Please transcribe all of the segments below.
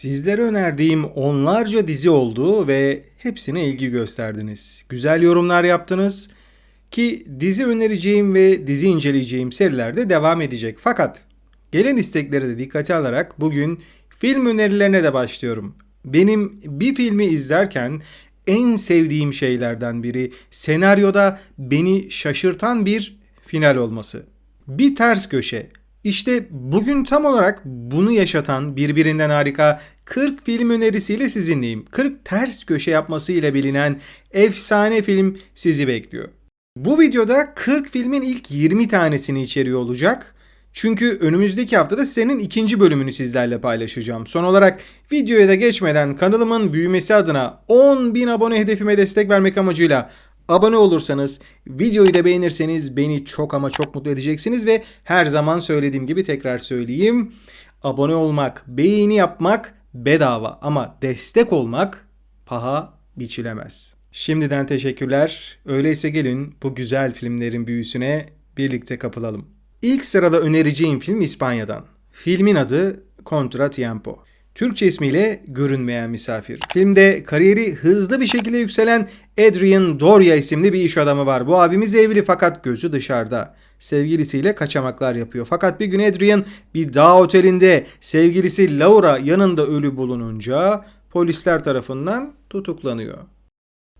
Sizlere önerdiğim onlarca dizi oldu ve hepsine ilgi gösterdiniz. Güzel yorumlar yaptınız ki dizi önereceğim ve dizi inceleyeceğim serilerde devam edecek. Fakat gelen istekleri de dikkate alarak bugün film önerilerine de başlıyorum. Benim bir filmi izlerken en sevdiğim şeylerden biri senaryoda beni şaşırtan bir final olması. Bir ters köşe. İşte bugün tam olarak bunu yaşatan birbirinden harika 40 film önerisiyle sizinleyim. 40 ters köşe yapması ile bilinen efsane film sizi bekliyor. Bu videoda 40 filmin ilk 20 tanesini içeriyor olacak. Çünkü önümüzdeki haftada senin ikinci bölümünü sizlerle paylaşacağım. Son olarak videoya da geçmeden kanalımın büyümesi adına 10.000 abone hedefime destek vermek amacıyla abone olursanız, videoyu da beğenirseniz beni çok ama çok mutlu edeceksiniz ve her zaman söylediğim gibi tekrar söyleyeyim. Abone olmak, beğeni yapmak bedava ama destek olmak paha biçilemez. Şimdiden teşekkürler. Öyleyse gelin bu güzel filmlerin büyüsüne birlikte kapılalım. İlk sırada önereceğim film İspanya'dan. Filmin adı Contratiempo. Türkçe ismiyle Görünmeyen Misafir. Filmde kariyeri hızlı bir şekilde yükselen Adrian Doria isimli bir iş adamı var. Bu abimiz evli fakat gözü dışarıda. Sevgilisiyle kaçamaklar yapıyor. Fakat bir gün Adrian bir dağ otelinde sevgilisi Laura yanında ölü bulununca polisler tarafından tutuklanıyor.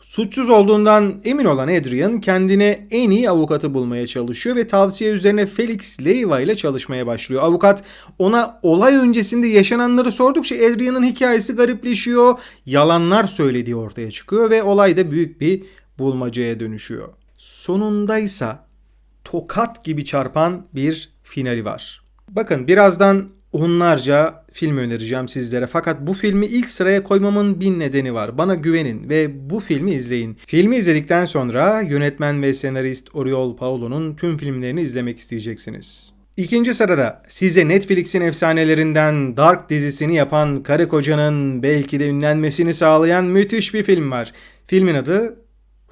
Suçsuz olduğundan emin olan Adrian kendine en iyi avukatı bulmaya çalışıyor ve tavsiye üzerine Felix Leiva ile çalışmaya başlıyor. Avukat ona olay öncesinde yaşananları sordukça Adrian'ın hikayesi garipleşiyor, yalanlar söylediği ortaya çıkıyor ve olay da büyük bir bulmacaya dönüşüyor. Sonundaysa tokat gibi çarpan bir finali var. Bakın birazdan onlarca film önereceğim sizlere. Fakat bu filmi ilk sıraya koymamın bir nedeni var. Bana güvenin ve bu filmi izleyin. Filmi izledikten sonra yönetmen ve senarist Oriol Paulo'nun tüm filmlerini izlemek isteyeceksiniz. İkinci sırada size Netflix'in efsanelerinden Dark dizisini yapan karı kocanın belki de ünlenmesini sağlayan müthiş bir film var. Filmin adı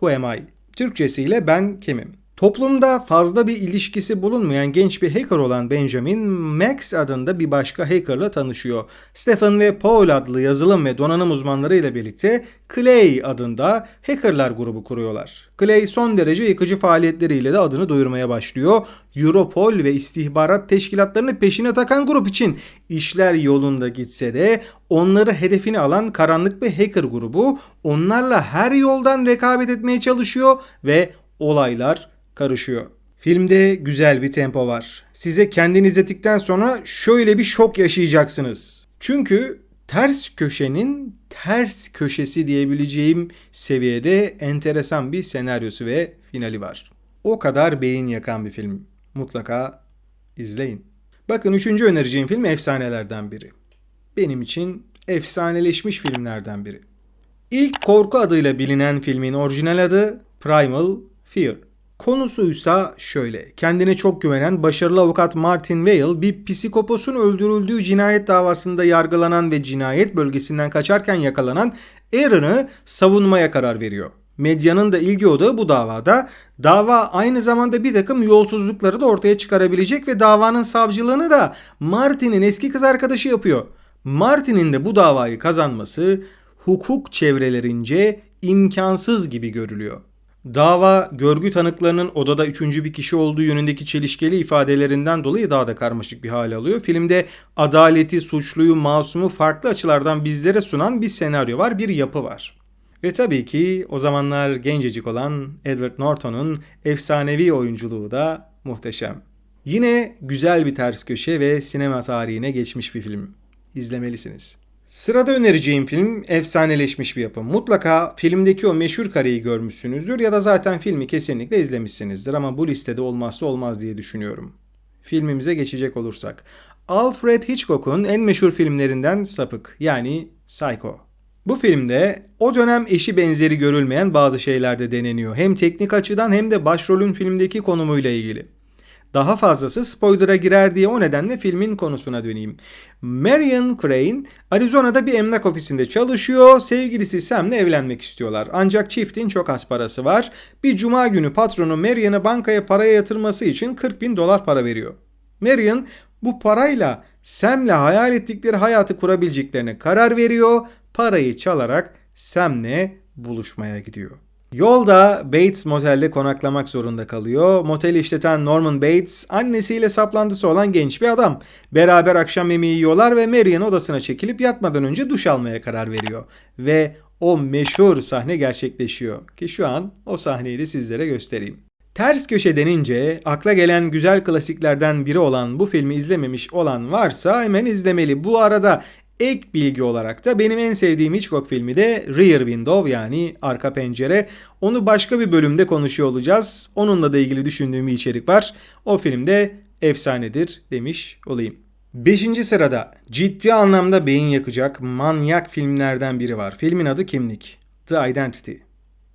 Who Am I? Türkçesiyle Ben Kimim? Toplumda fazla bir ilişkisi bulunmayan genç bir hacker olan Benjamin, Max adında bir başka hackerla tanışıyor. Stephen ve Paul adlı yazılım ve donanım uzmanları ile birlikte Clay adında hackerlar grubu kuruyorlar. Clay son derece yıkıcı faaliyetleriyle de adını duyurmaya başlıyor. Europol ve istihbarat teşkilatlarını peşine takan grup için işler yolunda gitse de onları hedefine alan karanlık bir hacker grubu onlarla her yoldan rekabet etmeye çalışıyor ve olaylar karışıyor. Filmde güzel bir tempo var. Size kendini izlettikten sonra şöyle bir şok yaşayacaksınız. Çünkü ters köşenin ters köşesi diyebileceğim seviyede enteresan bir senaryosu ve finali var. O kadar beyin yakan bir film. Mutlaka izleyin. Bakın üçüncü önereceğim film efsanelerden biri. Benim için efsaneleşmiş filmlerden biri. İlk korku adıyla bilinen filmin orijinal adı Primal Fear. Konusuysa şöyle. Kendine çok güvenen başarılı avukat Martin Weil bir psikoposun öldürüldüğü cinayet davasında yargılanan ve cinayet bölgesinden kaçarken yakalanan Aaron'ı savunmaya karar veriyor. Medyanın da ilgi odağı bu davada. Dava aynı zamanda bir takım yolsuzlukları da ortaya çıkarabilecek ve davanın savcılığını da Martin'in eski kız arkadaşı yapıyor. Martin'in de bu davayı kazanması hukuk çevrelerince imkansız gibi görülüyor. Dava görgü tanıklarının odada üçüncü bir kişi olduğu yönündeki çelişkili ifadelerinden dolayı daha da karmaşık bir hale alıyor. Filmde adaleti, suçluyu, masumu farklı açılardan bizlere sunan bir senaryo var, bir yapı var. Ve tabii ki o zamanlar gencecik olan Edward Norton'un efsanevi oyunculuğu da muhteşem. Yine güzel bir ters köşe ve sinema tarihine geçmiş bir film. İzlemelisiniz. Sırada önereceğim film efsaneleşmiş bir yapım. Mutlaka filmdeki o meşhur kareyi görmüşsünüzdür ya da zaten filmi kesinlikle izlemişsinizdir ama bu listede olmazsa olmaz diye düşünüyorum. Filmimize geçecek olursak. Alfred Hitchcock'un en meşhur filmlerinden Sapık yani Psycho. Bu filmde o dönem eşi benzeri görülmeyen bazı şeyler de deneniyor. Hem teknik açıdan hem de başrolün filmdeki konumuyla ilgili. Daha fazlası spoiler'a girer diye o nedenle filmin konusuna döneyim. Marion Crane Arizona'da bir emlak ofisinde çalışıyor. Sevgilisi Sam'le evlenmek istiyorlar. Ancak çiftin çok az parası var. Bir cuma günü patronu Marion'ı bankaya paraya yatırması için 40 bin dolar para veriyor. Marion bu parayla Sam'le hayal ettikleri hayatı kurabileceklerine karar veriyor. Parayı çalarak Sam'le buluşmaya gidiyor. Yolda Bates motelde konaklamak zorunda kalıyor. Moteli işleten Norman Bates annesiyle saplantısı olan genç bir adam. Beraber akşam yemeği yiyorlar ve Marian odasına çekilip yatmadan önce duş almaya karar veriyor. Ve o meşhur sahne gerçekleşiyor. Ki şu an o sahneyi de sizlere göstereyim. Ters köşe denince akla gelen güzel klasiklerden biri olan bu filmi izlememiş olan varsa hemen izlemeli. Bu arada ek bilgi olarak da benim en sevdiğim Hitchcock filmi de Rear Window yani arka pencere. Onu başka bir bölümde konuşuyor olacağız. Onunla da ilgili düşündüğüm bir içerik var. O filmde efsanedir demiş olayım. Beşinci sırada ciddi anlamda beyin yakacak manyak filmlerden biri var. Filmin adı Kimlik. The Identity.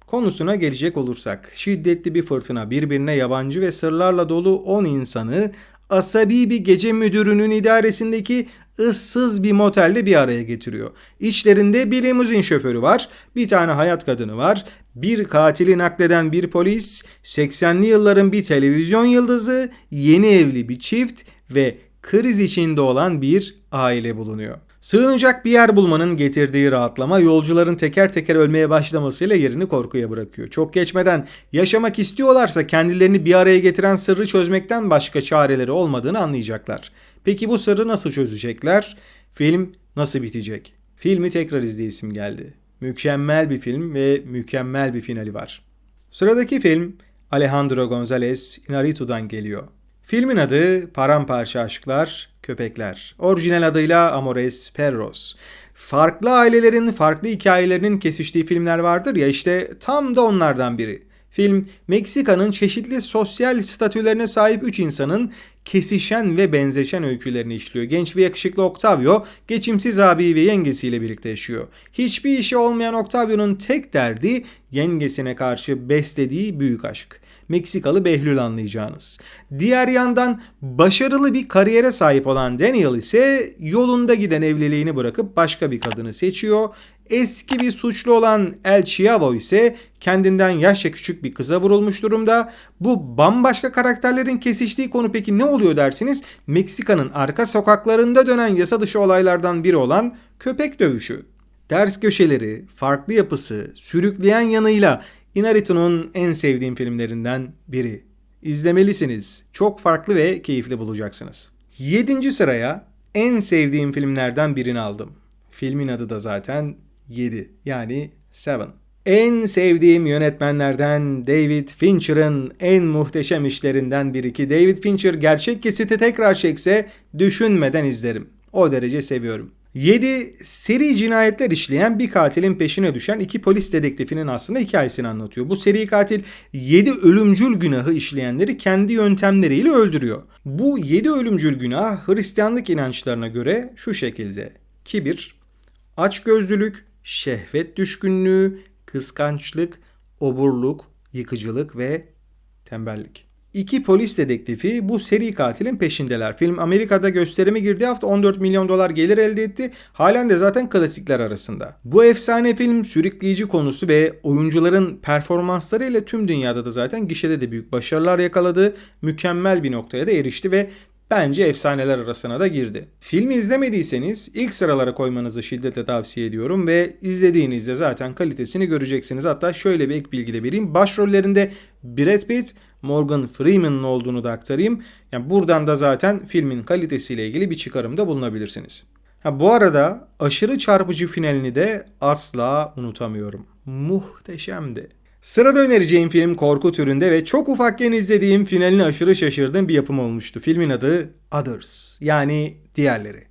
Konusuna gelecek olursak, şiddetli bir fırtına birbirine yabancı ve sırlarla dolu 10 insanı asabi bir gece müdürünün idaresindeki ıssız bir motelde bir araya getiriyor. İçlerinde bir limuzin şoförü var, bir tane hayat kadını var, bir katili nakleden bir polis, 80'li yılların bir televizyon yıldızı, yeni evli bir çift ve kriz içinde olan bir aile bulunuyor. Sığınacak bir yer bulmanın getirdiği rahatlama yolcuların teker teker ölmeye başlamasıyla yerini korkuya bırakıyor. Çok geçmeden yaşamak istiyorlarsa kendilerini bir araya getiren sırrı çözmekten başka çareleri olmadığını anlayacaklar. Peki bu sırrı nasıl çözecekler? Film nasıl bitecek? Filmi tekrar izleyesim geldi. Mükemmel bir film ve mükemmel bir finali var. Sıradaki film Alejandro González Inarritu'dan geliyor. Filmin adı Paramparça Aşklar, Köpekler. Orijinal adıyla Amores Perros. Farklı ailelerin farklı hikayelerinin kesiştiği filmler vardır ya işte tam da onlardan biri. Film Meksika'nın çeşitli sosyal statülerine sahip 3 insanın kesişen ve benzeşen öykülerini işliyor. Genç ve yakışıklı Octavio geçimsiz abi ve yengesiyle birlikte yaşıyor. Hiçbir işi olmayan Octavio'nun tek derdi yengesine karşı beslediği büyük aşk. Meksikalı Behlül anlayacağınız. Diğer yandan başarılı bir kariyere sahip olan Daniel ise yolunda giden evliliğini bırakıp başka bir kadını seçiyor. Eski bir suçlu olan El Chiavo ise kendinden yaşça küçük bir kıza vurulmuş durumda. Bu bambaşka karakterlerin kesiştiği konu peki ne oluyor dersiniz? Meksika'nın arka sokaklarında dönen yasa dışı olaylardan biri olan köpek dövüşü. Ters köşeleri, farklı yapısı, sürükleyen yanıyla Inarritu'nun en sevdiğim filmlerinden biri. İzlemelisiniz. Çok farklı ve keyifli bulacaksınız. 7. sıraya en sevdiğim filmlerden birini aldım. Filmin adı da zaten 7 yani Seven. En sevdiğim yönetmenlerden David Fincher'ın en muhteşem işlerinden biri ki David Fincher gerçek kesiti tekrar çekse düşünmeden izlerim. O derece seviyorum. 7 seri cinayetler işleyen bir katilin peşine düşen iki polis dedektifinin aslında hikayesini anlatıyor. Bu seri katil 7 ölümcül günahı işleyenleri kendi yöntemleriyle öldürüyor. Bu 7 ölümcül günah Hristiyanlık inançlarına göre şu şekilde. Kibir, açgözlülük, şehvet düşkünlüğü, kıskançlık, oburluk, yıkıcılık ve tembellik. İki polis dedektifi bu seri katilin peşindeler. Film Amerika'da gösterime girdiği hafta 14 milyon dolar gelir elde etti. Halen de zaten klasikler arasında. Bu efsane film sürükleyici konusu ve oyuncuların performansları ile tüm dünyada da zaten gişede de büyük başarılar yakaladı. Mükemmel bir noktaya da erişti ve bence efsaneler arasına da girdi. Filmi izlemediyseniz ilk sıralara koymanızı şiddetle tavsiye ediyorum ve izlediğinizde zaten kalitesini göreceksiniz. Hatta şöyle bir ek bilgi de vereyim. Başrollerinde Brad Pitt, Morgan Freeman'ın olduğunu da aktarayım. Yani buradan da zaten filmin kalitesiyle ilgili bir çıkarımda bulunabilirsiniz. Ha, bu arada aşırı çarpıcı finalini de asla unutamıyorum. Muhteşemdi. Sırada önereceğim film korku türünde ve çok ufakken izlediğim finalini aşırı şaşırdığım bir yapım olmuştu. Filmin adı Others yani diğerleri.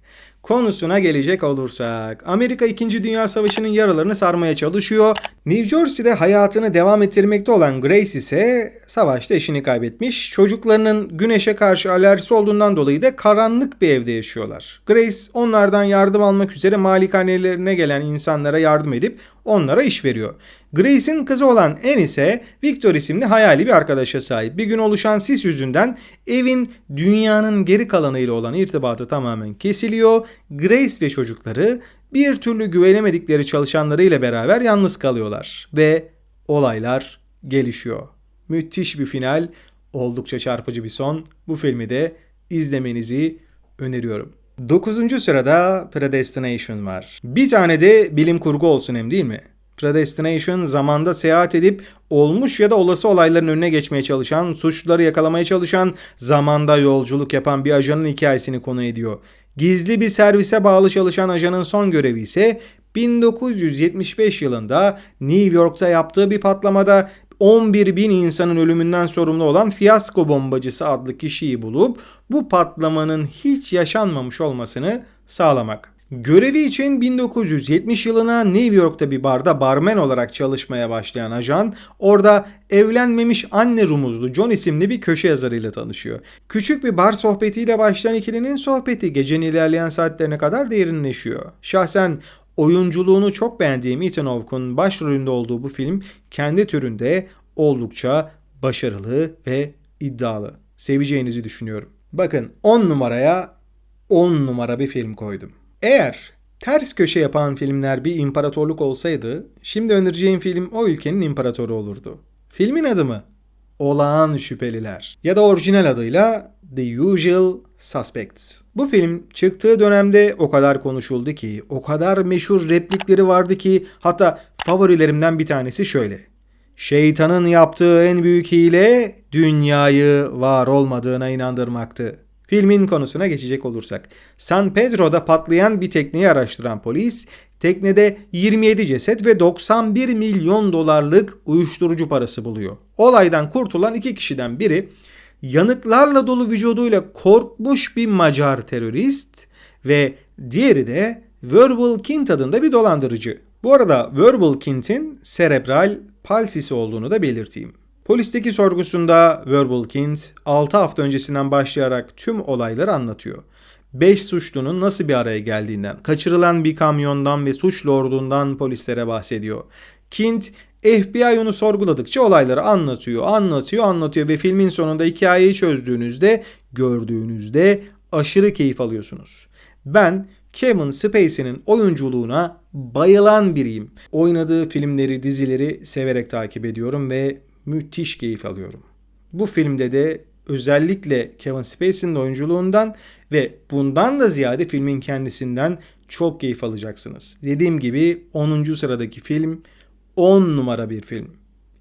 Konusuna gelecek olursak, Amerika 2. Dünya Savaşı'nın yaralarını sarmaya çalışıyor. New Jersey'de hayatını devam ettirmekte olan Grace ise savaşta eşini kaybetmiş. Çocuklarının güneşe karşı alerjisi olduğundan dolayı da karanlık bir evde yaşıyorlar. Grace onlardan yardım almak üzere malikanelerine gelen insanlara yardım edip onlara iş veriyor. Grace'in kızı olan Anne ise Victor isimli hayali bir arkadaşa sahip. Bir gün oluşan sis yüzünden evin dünyanın geri kalanıyla olan irtibatı tamamen kesiliyor. Grace ve çocukları bir türlü güvenemedikleri çalışanlarıyla beraber yalnız kalıyorlar ve olaylar gelişiyor. Müthiş bir final, oldukça çarpıcı bir son. Bu filmi de izlemenizi öneriyorum. 9. sırada Predestination var. Bir tane de bilim kurgu olsun hem değil mi? Predestination zamanda seyahat edip olmuş ya da olası olayların önüne geçmeye çalışan, suçluları yakalamaya çalışan, zamanda yolculuk yapan bir ajanın hikayesini konu ediyor. Gizli bir servise bağlı çalışan ajanın son görevi ise 1975 yılında New York'ta yaptığı bir patlamada 11 bin insanın ölümünden sorumlu olan fiyasko bombacısı adlı kişiyi bulup bu patlamanın hiç yaşanmamış olmasını sağlamak. Görevi için 1970 yılına New York'ta bir barda barmen olarak çalışmaya başlayan ajan orada evlenmemiş anne rumuzlu John isimli bir köşe yazarıyla tanışıyor. Küçük bir bar sohbetiyle başlayan ikilinin sohbeti gecenin ilerleyen saatlerine kadar derinleşiyor. Şahsen oyunculuğunu çok beğendiğim Ethan Hawke'un başrolünde olduğu bu film kendi türünde oldukça başarılı ve iddialı. Seveceğinizi düşünüyorum. Bakın 10 numaraya 10 numara bir film koydum. Eğer ters köşe yapan filmler bir imparatorluk olsaydı, şimdi önereceğim film o ülkenin imparatoru olurdu. Filmin adı mı? Olağan Şüpheliler ya da orijinal adıyla The Usual Suspects. Bu film çıktığı dönemde o kadar konuşuldu ki, o kadar meşhur replikleri vardı ki hatta favorilerimden bir tanesi şöyle. Şeytanın yaptığı en büyük hile dünyayı var olmadığına inandırmaktı. Filmin konusuna geçecek olursak. San Pedro'da patlayan bir tekneyi araştıran polis, teknede 27 ceset ve 91 milyon dolarlık uyuşturucu parası buluyor. Olaydan kurtulan iki kişiden biri yanıklarla dolu vücuduyla korkmuş bir Macar terörist ve diğeri de Verbal Kint adında bir dolandırıcı. Bu arada Verbal Kint'in serebral palsisi olduğunu da belirteyim. Polisteki sorgusunda Verbal Kint 6 hafta öncesinden başlayarak tüm olayları anlatıyor. 5 suçlunun nasıl bir araya geldiğinden, kaçırılan bir kamyondan ve suç lordundan polislere bahsediyor. Kint FBI onu sorguladıkça olayları anlatıyor, anlatıyor, anlatıyor ve filmin sonunda hikayeyi çözdüğünüzde, gördüğünüzde aşırı keyif alıyorsunuz. Ben Kevin Spacey'nin oyunculuğuna bayılan biriyim. Oynadığı filmleri, dizileri severek takip ediyorum ve müthiş keyif alıyorum. Bu filmde de özellikle Kevin Spacey'nin oyunculuğundan ve bundan da ziyade filmin kendisinden çok keyif alacaksınız. Dediğim gibi 10. sıradaki film 10 numara bir film.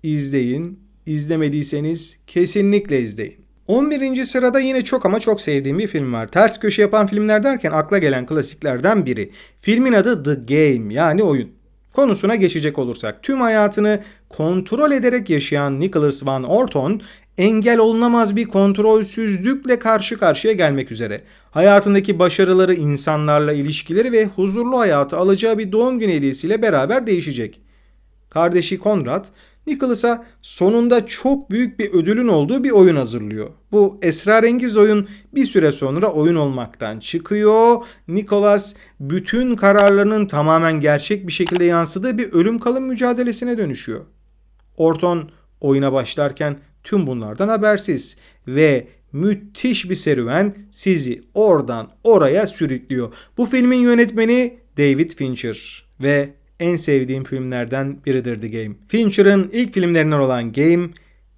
İzleyin. İzlemediyseniz kesinlikle izleyin. 11. sırada yine çok ama çok sevdiğim bir film var. Ters köşe yapan filmler derken akla gelen klasiklerden biri. Filmin adı The Game yani oyun. Konusuna geçecek olursak tüm hayatını kontrol ederek yaşayan Nicholas Van Orton engel olunamaz bir kontrolsüzlükle karşı karşıya gelmek üzere. Hayatındaki başarıları, insanlarla ilişkileri ve huzurlu hayatı alacağı bir doğum günü hediyesiyle beraber değişecek. Kardeşi Conrad Nicholas'a sonunda çok büyük bir ödülün olduğu bir oyun hazırlıyor. Bu esrarengiz oyun bir süre sonra oyun olmaktan çıkıyor. Nicholas bütün kararlarının tamamen gerçek bir şekilde yansıdığı bir ölüm kalım mücadelesine dönüşüyor. Orton oyuna başlarken tüm bunlardan habersiz ve müthiş bir serüven sizi oradan oraya sürüklüyor. Bu filmin yönetmeni David Fincher ve en sevdiğim filmlerden biridir The Game. Fincher'ın ilk filmlerinden olan Game,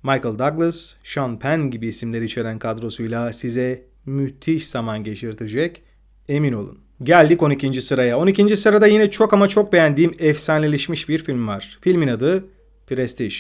Michael Douglas, Sean Penn gibi isimleri içeren kadrosuyla size müthiş zaman geçirtecek emin olun. Geldik 12. sıraya. 12. sırada yine çok ama çok beğendiğim efsaneleşmiş bir film var. Filmin adı Prestige.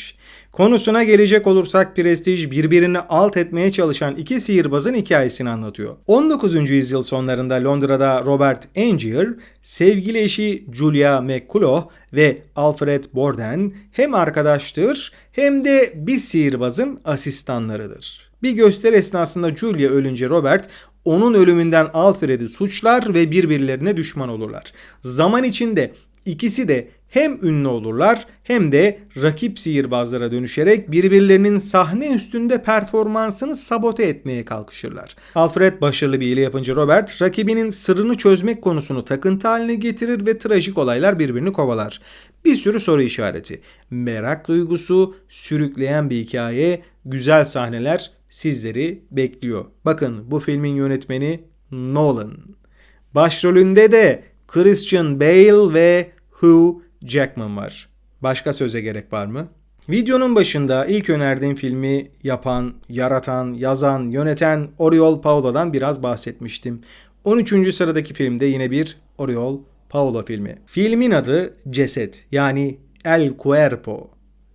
Konusuna gelecek olursak Prestige birbirini alt etmeye çalışan iki sihirbazın hikayesini anlatıyor. 19. yüzyıl sonlarında Londra'da Robert Angier, sevgili eşi Julia McCullough ve Alfred Borden hem arkadaştır hem de bir sihirbazın asistanlarıdır. Bir gösteri esnasında Julia ölünce Robert onun ölümünden Alfred'i suçlar ve birbirlerine düşman olurlar. Zaman içinde ikisi de hem ünlü olurlar hem de rakip sihirbazlara dönüşerek birbirlerinin sahne üstünde performansını sabote etmeye kalkışırlar. Alfred başarılı bir ile yapınca Robert rakibinin sırrını çözmek konusunu takıntı haline getirir ve trajik olaylar birbirini kovalar. Bir sürü soru işareti, merak duygusu, sürükleyen bir hikaye, güzel sahneler sizleri bekliyor. Bakın bu filmin yönetmeni Nolan. Başrolünde de Christian Bale ve Hugh Jackman var. Başka söze gerek var mı? Videonun başında ilk önerdiğim filmi yapan, yaratan, yazan, yöneten Oriol Paulo'dan biraz bahsetmiştim. 13. sıradaki filmde yine bir Oriol Paulo filmi. Filmin adı Ceset yani El Cuerpo.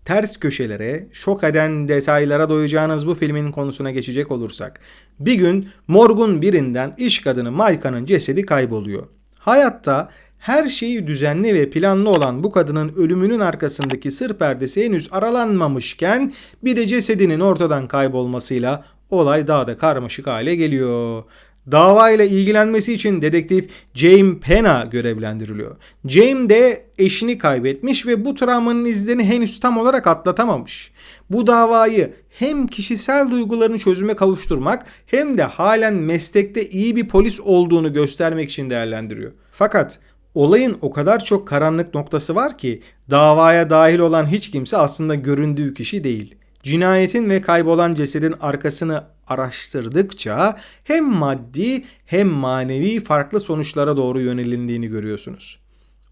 Ters köşelere, şok eden detaylara doyacağınız bu filmin konusuna geçecek olursak. Bir gün morgun birinden iş kadını Mayka'nın cesedi kayboluyor. Hayatta her şeyi düzenli ve planlı olan bu kadının ölümünün arkasındaki sır perdesi henüz aralanmamışken bir de cesedinin ortadan kaybolmasıyla olay daha da karmaşık hale geliyor. Davayla ilgilenmesi için dedektif James Pena görevlendiriliyor. James de eşini kaybetmiş ve bu travmanın izlerini henüz tam olarak atlatamamış. Bu davayı hem kişisel duygularını çözüme kavuşturmak hem de halen meslekte iyi bir polis olduğunu göstermek için değerlendiriyor. Fakat olayın o kadar çok karanlık noktası var ki davaya dahil olan hiç kimse aslında göründüğü kişi değil. Cinayetin ve kaybolan cesedin arkasını araştırdıkça hem maddi hem manevi farklı sonuçlara doğru yönelindiğini görüyorsunuz.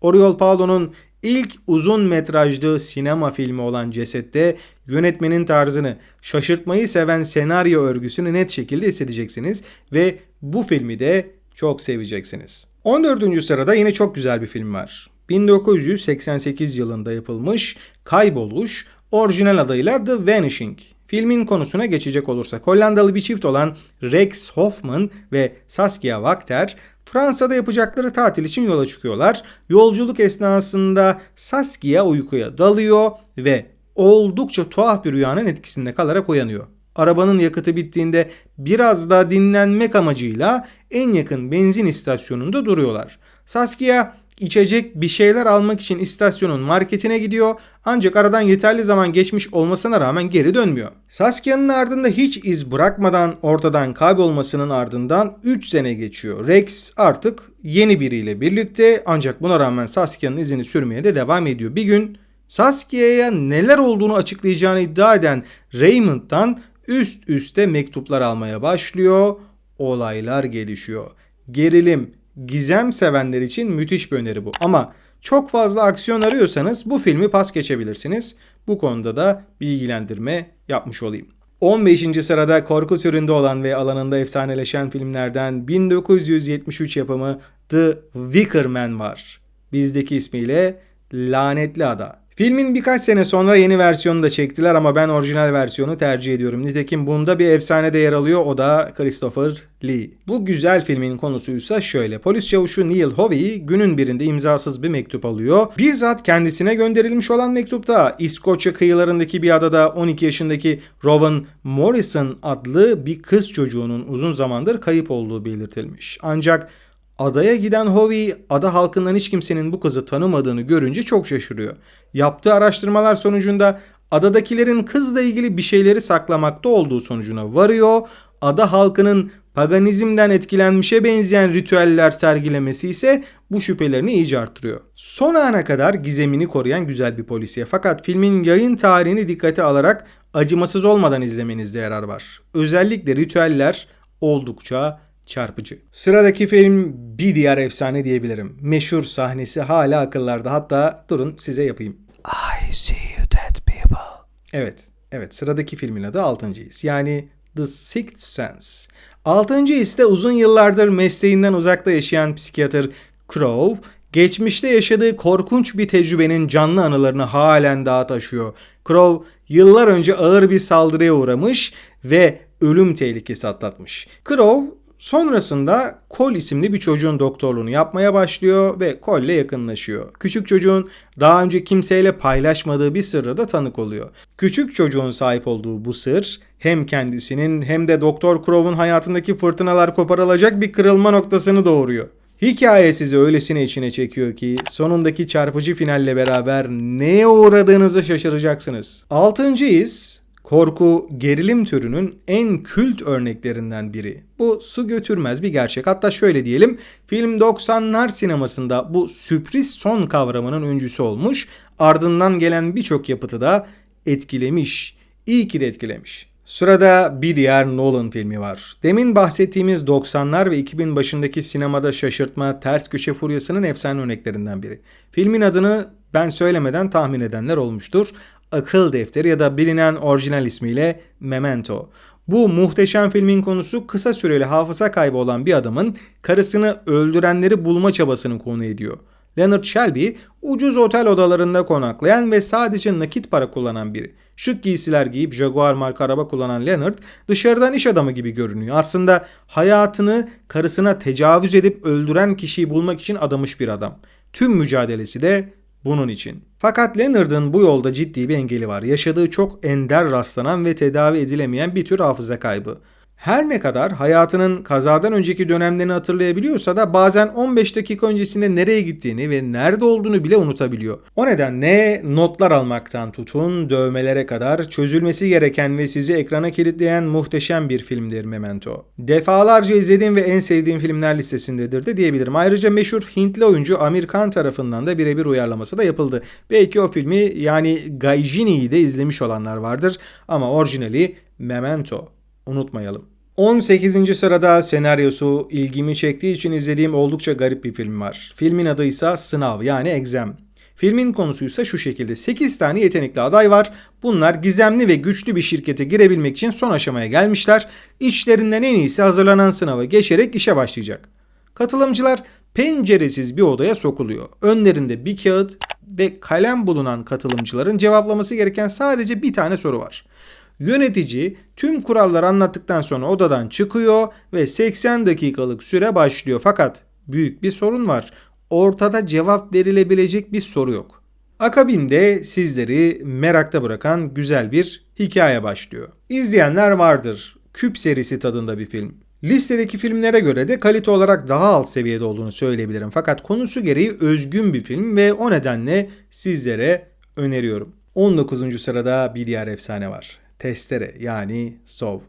Oriol Paulo'nun ilk uzun metrajlı sinema filmi olan Ceset'te yönetmenin tarzını, şaşırtmayı seven senaryo örgüsünü net şekilde hissedeceksiniz ve bu filmi de çok seveceksiniz. 14. sırada yine çok güzel bir film var. 1988 yılında yapılmış Kayboluş, orijinal adıyla The Vanishing. Filmin konusuna geçecek olursak Hollandalı bir çift olan Rex Hoffman ve Saskia Wachter Fransa'da yapacakları tatil için yola çıkıyorlar. Yolculuk esnasında Saskia uykuya dalıyor ve oldukça tuhaf bir rüyanın etkisinde kalarak uyanıyor. Arabanın yakıtı bittiğinde biraz daha dinlenmek amacıyla en yakın benzin istasyonunda duruyorlar. Saskia içecek bir şeyler almak için istasyonun marketine gidiyor ancak aradan yeterli zaman geçmiş olmasına rağmen geri dönmüyor. Saskia'nın ardında hiç iz bırakmadan ortadan kaybolmasının ardından 3 sene geçiyor. Rex artık yeni biriyle birlikte ancak buna rağmen Saskia'nın izini sürmeye de devam ediyor. Bir gün Saskia'ya neler olduğunu açıklayacağını iddia eden Raymond'dan üst üste mektuplar almaya başlıyor. Olaylar gelişiyor. Gerilim, gizem sevenler için müthiş bir öneri bu. Ama çok fazla aksiyon arıyorsanız bu filmi pas geçebilirsiniz. Bu konuda da bilgilendirme yapmış olayım. 15. sırada korku türünde olan ve alanında efsaneleşen filmlerden 1973 yapımı The Wicker Man var. Bizdeki ismiyle Lanetli Ada. Filmin birkaç sene sonra yeni versiyonu da çektiler ama ben orijinal versiyonu tercih ediyorum. Nitekim bunda bir efsane de yer alıyor o da Christopher Lee. Bu güzel filmin konusuysa şöyle. Polis çavuşu Neil Hovey günün birinde imzasız bir mektup alıyor. Bizzat kendisine gönderilmiş olan mektupta İskoçya kıyılarındaki bir adada 12 yaşındaki Rowan Morrison adlı bir kız çocuğunun uzun zamandır kayıp olduğu belirtilmiş. Ancak Adaya giden Hovey, ada halkından hiç kimsenin bu kızı tanımadığını görünce çok şaşırıyor. Yaptığı araştırmalar sonucunda adadakilerin kızla ilgili bir şeyleri saklamakta olduğu sonucuna varıyor. Ada halkının paganizmden etkilenmişe benzeyen ritüeller sergilemesi ise bu şüphelerini iyice arttırıyor. Son ana kadar gizemini koruyan güzel bir polisiye fakat filmin yayın tarihini dikkate alarak acımasız olmadan izlemenizde yarar var. Özellikle ritüeller oldukça çarpıcı. Sıradaki film bir diğer efsane diyebilirim. Meşhur sahnesi hala akıllarda. Hatta durun size yapayım. I see you dead people. Evet, evet sıradaki filmin adı Altıncı His. Yani The Sixth Sense. Altıncı His de uzun yıllardır mesleğinden uzakta yaşayan psikiyatr Crow, geçmişte yaşadığı korkunç bir tecrübenin canlı anılarını halen daha taşıyor. Crow yıllar önce ağır bir saldırıya uğramış ve ölüm tehlikesi atlatmış. Crow Sonrasında Cole isimli bir çocuğun doktorluğunu yapmaya başlıyor ve Cole'le yakınlaşıyor. Küçük çocuğun daha önce kimseyle paylaşmadığı bir sırra da tanık oluyor. Küçük çocuğun sahip olduğu bu sır hem kendisinin hem de Doktor Crow'un hayatındaki fırtınalar koparılacak bir kırılma noktasını doğuruyor. Hikaye sizi öylesine içine çekiyor ki sonundaki çarpıcı finalle beraber neye uğradığınızı şaşıracaksınız. Altıncı iz korku gerilim türünün en kült örneklerinden biri. Bu su götürmez bir gerçek. Hatta şöyle diyelim film 90'lar sinemasında bu sürpriz son kavramının öncüsü olmuş. Ardından gelen birçok yapıtı da etkilemiş. İyi ki de etkilemiş. Sırada bir diğer Nolan filmi var. Demin bahsettiğimiz 90'lar ve 2000 başındaki sinemada şaşırtma, ters köşe furyasının efsane örneklerinden biri. Filmin adını ben söylemeden tahmin edenler olmuştur akıl defteri ya da bilinen orijinal ismiyle Memento. Bu muhteşem filmin konusu kısa süreli hafıza kaybı olan bir adamın karısını öldürenleri bulma çabasını konu ediyor. Leonard Shelby ucuz otel odalarında konaklayan ve sadece nakit para kullanan biri. Şık giysiler giyip Jaguar marka araba kullanan Leonard dışarıdan iş adamı gibi görünüyor. Aslında hayatını karısına tecavüz edip öldüren kişiyi bulmak için adamış bir adam. Tüm mücadelesi de bunun için. Fakat Leonard'ın bu yolda ciddi bir engeli var. Yaşadığı çok ender rastlanan ve tedavi edilemeyen bir tür hafıza kaybı. Her ne kadar hayatının kazadan önceki dönemlerini hatırlayabiliyorsa da bazen 15 dakika öncesinde nereye gittiğini ve nerede olduğunu bile unutabiliyor. O nedenle notlar almaktan tutun dövmelere kadar çözülmesi gereken ve sizi ekrana kilitleyen muhteşem bir filmdir Memento. Defalarca izlediğim ve en sevdiğim filmler listesindedir de diyebilirim. Ayrıca meşhur Hintli oyuncu Amir Khan tarafından da birebir uyarlaması da yapıldı. Belki o filmi yani Gaijini'yi de izlemiş olanlar vardır ama orijinali Memento. Unutmayalım. 18. sırada senaryosu ilgimi çektiği için izlediğim oldukça garip bir film var. Filmin adı ise Sınav yani Exam. Filmin konusu ise şu şekilde 8 tane yetenekli aday var. Bunlar gizemli ve güçlü bir şirkete girebilmek için son aşamaya gelmişler. İçlerinden en iyisi hazırlanan sınava geçerek işe başlayacak. Katılımcılar penceresiz bir odaya sokuluyor. Önlerinde bir kağıt ve kalem bulunan katılımcıların cevaplaması gereken sadece bir tane soru var. Yönetici tüm kuralları anlattıktan sonra odadan çıkıyor ve 80 dakikalık süre başlıyor. Fakat büyük bir sorun var. Ortada cevap verilebilecek bir soru yok. Akabinde sizleri merakta bırakan güzel bir hikaye başlıyor. İzleyenler vardır. Küp serisi tadında bir film. Listedeki filmlere göre de kalite olarak daha alt seviyede olduğunu söyleyebilirim. Fakat konusu gereği özgün bir film ve o nedenle sizlere öneriyorum. 19. sırada bir diğer efsane var. Testere yani Sov.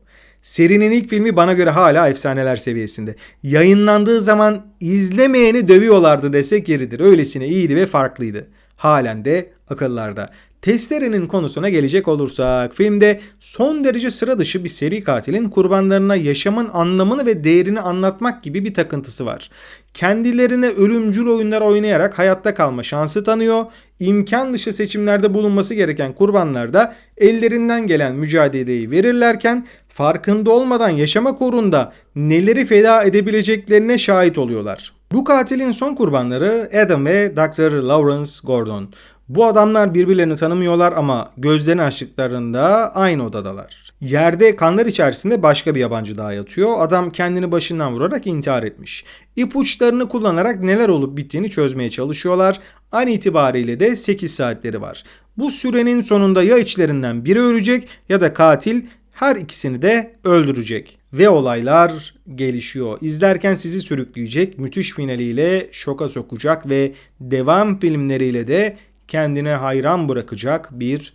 Serinin ilk filmi bana göre hala efsaneler seviyesinde. Yayınlandığı zaman izlemeyeni dövüyorlardı desek yeridir. Öylesine iyiydi ve farklıydı. Halen de akıllarda. Testere'nin konusuna gelecek olursak, filmde son derece sıra dışı bir seri katilin kurbanlarına yaşamın anlamını ve değerini anlatmak gibi bir takıntısı var. Kendilerine ölümcül oyunlar oynayarak hayatta kalma şansı tanıyor. İmkan dışı seçimlerde bulunması gereken kurbanlar da ellerinden gelen mücadeleyi verirlerken farkında olmadan yaşama korunda neleri feda edebileceklerine şahit oluyorlar. Bu katilin son kurbanları Adam ve Dr. Lawrence Gordon. Bu adamlar birbirlerini tanımıyorlar ama gözlerini açtıklarında aynı odadalar. Yerde kanlar içerisinde başka bir yabancı daha yatıyor. Adam kendini başından vurarak intihar etmiş. İpuçlarını kullanarak neler olup bittiğini çözmeye çalışıyorlar. An itibariyle de 8 saatleri var. Bu sürenin sonunda ya içlerinden biri ölecek ya da katil her ikisini de öldürecek. Ve olaylar gelişiyor. İzlerken sizi sürükleyecek, müthiş finaliyle şoka sokacak ve devam filmleriyle de kendine hayran bırakacak bir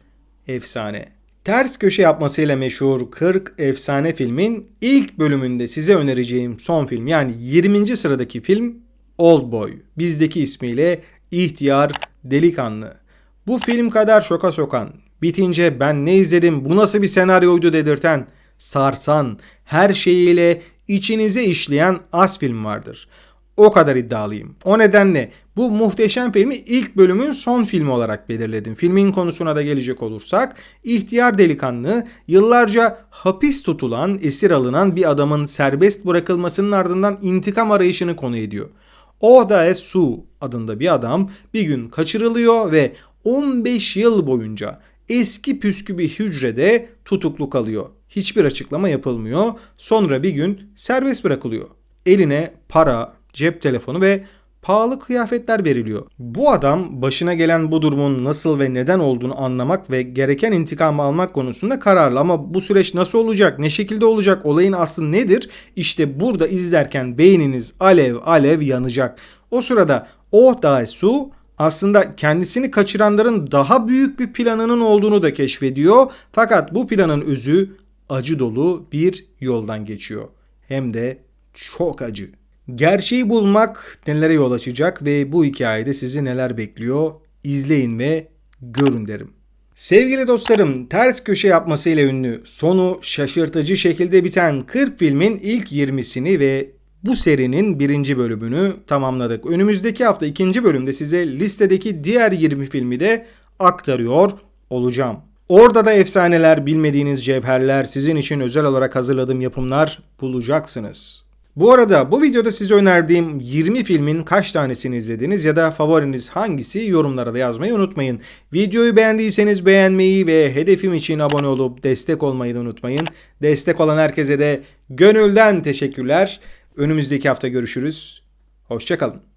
efsane. Ters köşe yapmasıyla meşhur 40 efsane filmin ilk bölümünde size önereceğim son film yani 20. sıradaki film Oldboy. Bizdeki ismiyle İhtiyar Delikanlı. Bu film kadar şoka sokan, bitince ben ne izledim bu nasıl bir senaryoydu dedirten, sarsan, her şeyiyle içinize işleyen az film vardır. O kadar iddialıyım. O nedenle bu muhteşem filmi ilk bölümün son filmi olarak belirledim. Filmin konusuna da gelecek olursak, ihtiyar delikanlı yıllarca hapis tutulan, esir alınan bir adamın serbest bırakılmasının ardından intikam arayışını konu ediyor. Oda Su adında bir adam bir gün kaçırılıyor ve 15 yıl boyunca eski püskü bir hücrede tutuklu kalıyor. Hiçbir açıklama yapılmıyor. Sonra bir gün serbest bırakılıyor. Eline para, cep telefonu ve pahalı kıyafetler veriliyor. Bu adam başına gelen bu durumun nasıl ve neden olduğunu anlamak ve gereken intikamı almak konusunda kararlı ama bu süreç nasıl olacak, ne şekilde olacak, olayın aslı nedir? İşte burada izlerken beyniniz alev alev yanacak. O sırada Oh Dae Su aslında kendisini kaçıranların daha büyük bir planının olduğunu da keşfediyor. Fakat bu planın özü acı dolu bir yoldan geçiyor. Hem de çok acı. Gerçeği bulmak nelere yol açacak ve bu hikayede sizi neler bekliyor? İzleyin ve görün derim. Sevgili dostlarım, ters köşe yapmasıyla ünlü, sonu şaşırtıcı şekilde biten 40 filmin ilk 20'sini ve bu serinin birinci bölümünü tamamladık. Önümüzdeki hafta ikinci bölümde size listedeki diğer 20 filmi de aktarıyor olacağım. Orada da efsaneler, bilmediğiniz cevherler, sizin için özel olarak hazırladığım yapımlar bulacaksınız. Bu arada bu videoda size önerdiğim 20 filmin kaç tanesini izlediniz ya da favoriniz hangisi yorumlara da yazmayı unutmayın. Videoyu beğendiyseniz beğenmeyi ve hedefim için abone olup destek olmayı da unutmayın. Destek olan herkese de gönülden teşekkürler. Önümüzdeki hafta görüşürüz. Hoşçakalın.